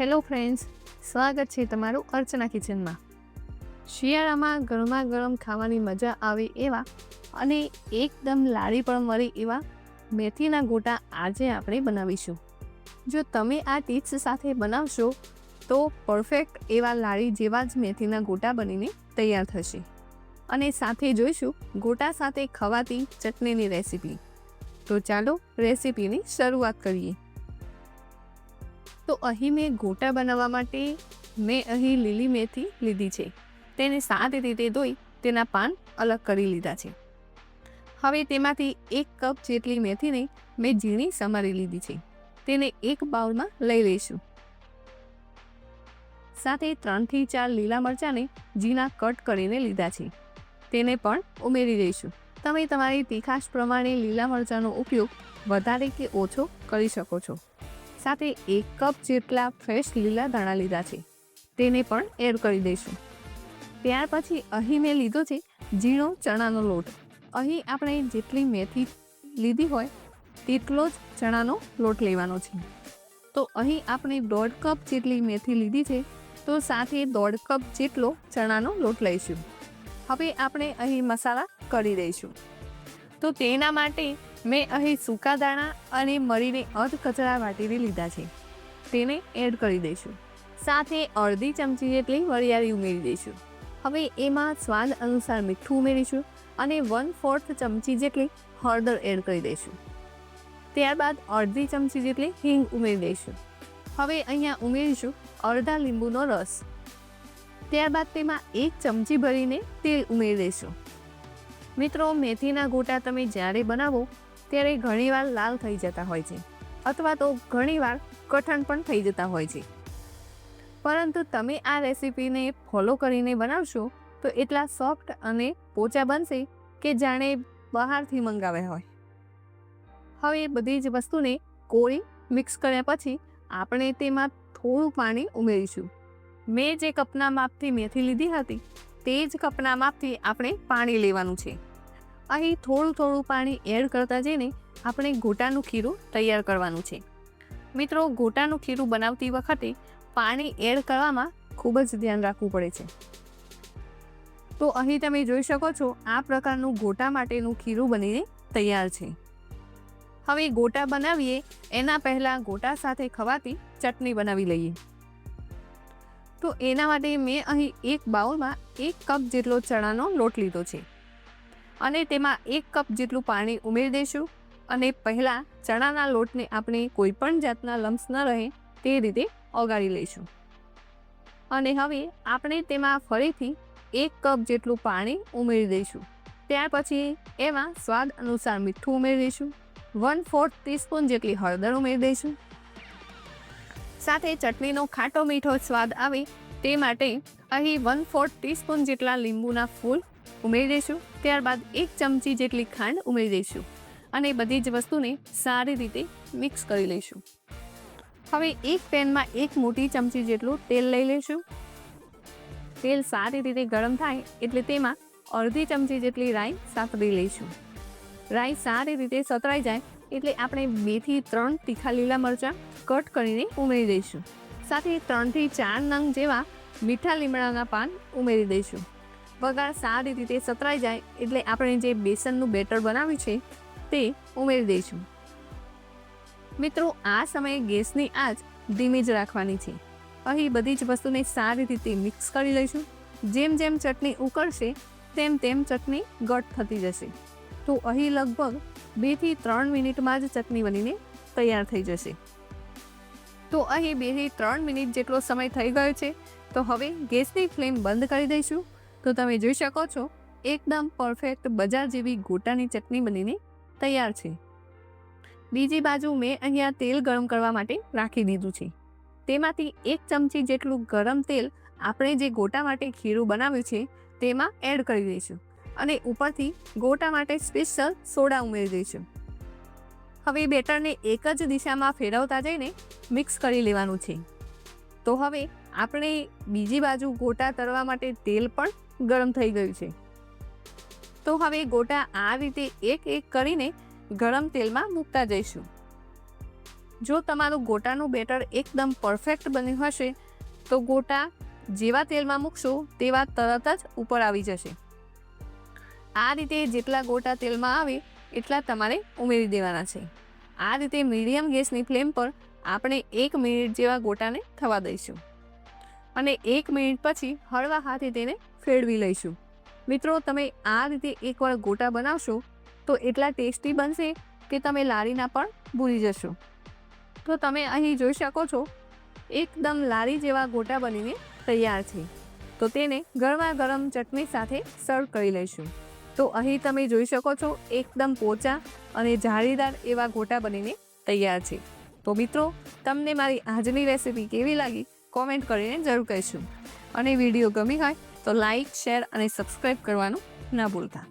Hello friends, સ્વાગત છે તમારું અર્ચના કિચનમાં. શિયાળામાં ગરમા ગરમ ખાવાની મજા આવે એવા અને એકદમ લારી પણ મળે એવા મેથીના ગોટા આજે આપણે બનાવીશું. જો તમે આ ટીપ્સ સાથે બનાવશો, તો પરફેક્ટ એવા લારી જેવા જ મેથીના ગોટા બનીને તૈયાર થશે. અને સાથે જોઈશું ગોટા સાથે ખવાતી ચટણીની રેસીપી. તો ચાલો રેસીપીની શરૂઆત કરીએ. તો અહીં મેં ગોટા બનાવવા માટે મેં અહીં લીલી મેથી લીધી છે. તેને સાત રીતે ધોઈ તેના પાન અલગ કરી લીધા છે. હવે તેમાંથી એક કપ જેટલી મેથીને મેં ઝીણી સમારી લીધી છે. તેને એક બાઉલમાં લઈ લઈશું. સાથે ત્રણથી ચાર લીલા મરચાંને ઝીણા કટ કરીને લીધા છે. તેને પણ ઉમેરી દઈશું તમે તમારી તીખાશ પ્રમાણે લીલા મરચાંનો ઉપયોગ વધારે કે ઓછો કરી શકો છો. સાથે એક કપ જેટલા ફ્રેશ લીલા દાણા લીધા છે. તેને પણ એડ કરી દઈશું. ત્યાર પછી અહીં મેં લીધો છે ઝીણો ચણાનો લોટ. અહીં આપણે જેટલી મેથી લીધી હોય તેટલો જ ચણાનો લોટ લેવાનો છે. તો અહીં આપણે દોઢ કપ જેટલી મેથી લીધી છે તો સાથે દોઢ કપ જેટલો ચણાનો લોટ લઈશું. હવે આપણે અહીં મસાલા કરી દઈશું. તો તેના માટે મેં અહીં સૂકા દાણા અને મરીને અધ કચરા વાટીને લીધા છે. તેને એડ કરી દઈશું. સાથે અડધી ચમચી જેટલી વરિયાળી ઉમેરી દઈશું. હવે એમાં સ્વાદ અનુસાર મીઠું ઉમેરીશું અને વન ફોર્થ ચમચી જેટલી હળદર એડ કરી દઈશું. ત્યારબાદ અડધી ચમચી જેટલી હિંગ ઉમેરી દઈશું. હવે અહીંયા ઉમેરીશું અડધા લીંબુનો રસ. ત્યારબાદ તેમાં એક ચમચી ભરીને તેલ ઉમેરી દઈશું. મિત્રો, મેથીના ગોટા તમે જ્યારે બનાવો ત્યારે ઘણીવાર લાલ થઈ જતા હોય છે અથવા તો ઘણીવાર કઠણ પણ થઈ જતા હોય છે. પરંતુ તમે આ રેસીપીને ફોલો કરીને બનાવશો તો એટલા સોફ્ટ અને પોચા બનશે કે જાણે બહારથી મંગાવ્યા હોય. હવે બધી જ વસ્તુને કોળી મિક્સ કર્યા પછી આપણે તેમાં થોડું પાણી ઉમેરીશું. મેં જે કપના માપથી મેથી લીધી હતી તે જ કપના માપથી આપણે પાણી લેવાનું છે. અહીં થોડું થોડું પાણી એડ કરતા જઈને આપણે ગોટાનું ખીરું તૈયાર કરવાનું છે. મિત્રો, ગોટાનું ખીરું બનાવતી વખતે પાણી એડ કરવામાં ખૂબ જ ધ્યાન રાખવું પડે છે. તો અહીં તમે જોઈ શકો છો, આ પ્રકારનું ગોટા માટેનું ખીરું બનીને તૈયાર છે. હવે ગોટા બનાવીએ, એના પહેલાં ગોટા સાથે ખવાતી ચટણી બનાવી લઈએ. તો એના માટે મેં અહીં એક બાઉલમાં એક કપ જેટલો ચણાનો લોટ લીધો છે. અને તેમાં એક કપ જેટલું પાણી ઉમેરી દઈશું અને પહેલાં ચણાના લોટને આપણે કોઈ પણ જાતના લમ્સ ન રહે તે રીતે ઓગાળી લઈશું. અને હવે આપણે તેમાં ફરીથી એક કપ જેટલું પાણી ઉમેરી દઈશું. ત્યાર પછી એમાં સ્વાદ અનુસાર મીઠું ઉમેરી દઈશું. વન ફોર્થ ટીસ્પૂન જેટલી હળદર ઉમેરી દઈશું. સાથે ચટણીનો ખાટો મીઠો સ્વાદ આવે તે માટે અહીં વન ફોર્થ ટીસ્પૂન જેટલા લીંબુના ફૂલ ઉમેરી દઈશું. ત્યારબાદ એક ચમચી જેટલી ખાંડ ઉમેરી દઈશું અને બધી જ વસ્તુને સારી રીતે મિક્સ કરી લઈશું. હવે એક પેનમાં એક મોટી ચમચી જેટલું તેલ લઈ લઈશું. તેલ સારી રીતે ગરમ થાય એટલે તેમાં અડધી ચમચી જેટલી રાઈ સાતરી લઈશું. રાઈ સારી રીતે સતરાઈ જાય એટલે આપણે બેથી ત્રણ તીખા લીલા મરચાં કટ કરીને ઉમેરી દઈશું. સાથે ત્રણથી ચાર નંગ જેવા મીઠા લીમડાના પાન ઉમેરી દઈશું. વઘાર સારી રીતે સતરાઈ જાય એટલે આપણે જે બેસનનું બેટર બનાવ્યું છે તે ઉમેરી દઈશું. મિત્રો, આ સમયે ગેસની આંચ ધીમી જ રાખવાની છે. અહીં બધી જ વસ્તુને સારી રીતે મિક્સ કરી લઈશું. જેમ જેમ ચટણી ઉકળશે, તેમ તેમ ચટણી ગટ થતી જશે. તો અહીં લગભગ બેથી ત્રણ મિનિટમાં જ ચટણી બનીને તૈયાર થઈ જશે. તો અહીં બેથી ત્રણ મિનિટ જેટલો સમય થઈ ગયો છે, તો હવે ગેસની ફ્લેમ બંધ કરી દઈશું. તો તમે જોઈ શકો છો, એકદમ પરફેક્ટ બજાર જેવી ગોટાની ચટણી બનીને તૈયાર છે. બીજી બાજુ મેં અહીંયા તેલ ગરમ કરવા માટે રાખી દીધું છે. તેમાંથી એક ચમચી જેટલું ગરમ તેલ આપણે જે ગોટા માટે ખીરું બનાવ્યું છે, તેમાં એડ કરી દઈશું અને ઉપરથી ગોટા માટે સ્પેશિયલ સોડા ઉમેરી દઈશું. હવે બેટરને એક જ દિશામાં ફેરવતા જઈને મિક્સ કરી લેવાનું છે. તો હવે આપણે બીજી બાજુ ગોટા તરવા માટે તેલ પણ ગરમ થઈ ગયું છે. તો હવે ગોટા આ રીતે એક એક કરીને ગરમ તેલમાં મૂકતા જઈશું. જો તમારું ગોટાનું બેટર એકદમ પરફેક્ટ બન્યું હશે, તો ગોટા જેવા તેલમાં મૂકશો તેવા તરત જ ઉપર આવી જશે. આ રીતે જેટલા ગોટા તેલમાં આવે, એટલા તમારે ઉમેરી દેવાના છે. આ રીતે મીડિયમ ગેસની ફ્લેમ પર આપણે એક મિનિટ જેવા ગોટાને થવા દઈશું. અને એક મિનિટ પછી હળવા હાથે તેને ફેરવી લઈશું. મિત્રો, તમે આ રીતે એકવાર ગોટા બનાવશો તો એટલા ટેસ્ટી બનશે કે તમે લારીના પણ ભૂલી જશો. તો તમે અહીં જોઈ શકો છો, એકદમ લારી જેવા ગોટા બનીને તૈયાર છે. તો તેને ગરમા ગરમ ચટણી સાથે સર્વ કરી લઈશું. તો અહીં તમે જોઈ શકો છો, એકદમ પોચા અને જાળીદાર એવા ગોટા બનીને તૈયાર છે. તો મિત્રો, તમને મારી આજની રેસીપી કેવી લાગી? કોમેન્ટ કરીને જરૂર કહીશું. અને વીડિયો ગમી હોય તો લાઈક, શેર અને સબસ્ક્રાઈબ કરવાનું ના ભૂલતા.